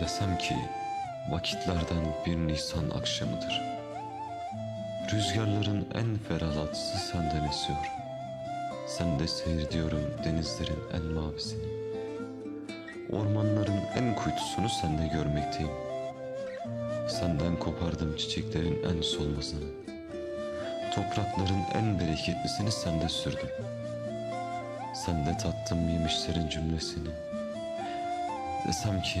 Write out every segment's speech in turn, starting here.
Desem ki vakitlerden bir Nisan akşamıdır. Rüzgarların en ferahlatısı senden esiyor. Sende seyrediyorum denizlerin en mavisini. Ormanların en kuytusunu sende görmekteyim. Senden kopardım çiçeklerin en solmazını. Toprakların en bereketlisini sende sürdüm. Sende tattım yemişlerin cümlesini. Desem ki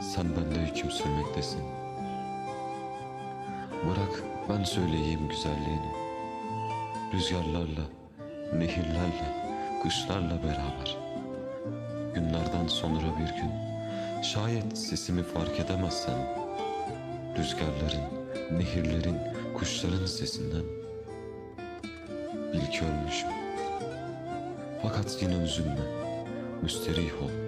sen bende hüküm sürmektesin. Bırak ben söyleyeyim güzelliğini. Rüzgarlarla, nehirlerle, kışlarla beraber. Günlerden sonra bir gün, şayet sesimi fark edemezsen, rüzgarların, nehirlerin, kuşların sesinden bil ki ölmüşüm. Fakat yine üzülme, müsterih ol.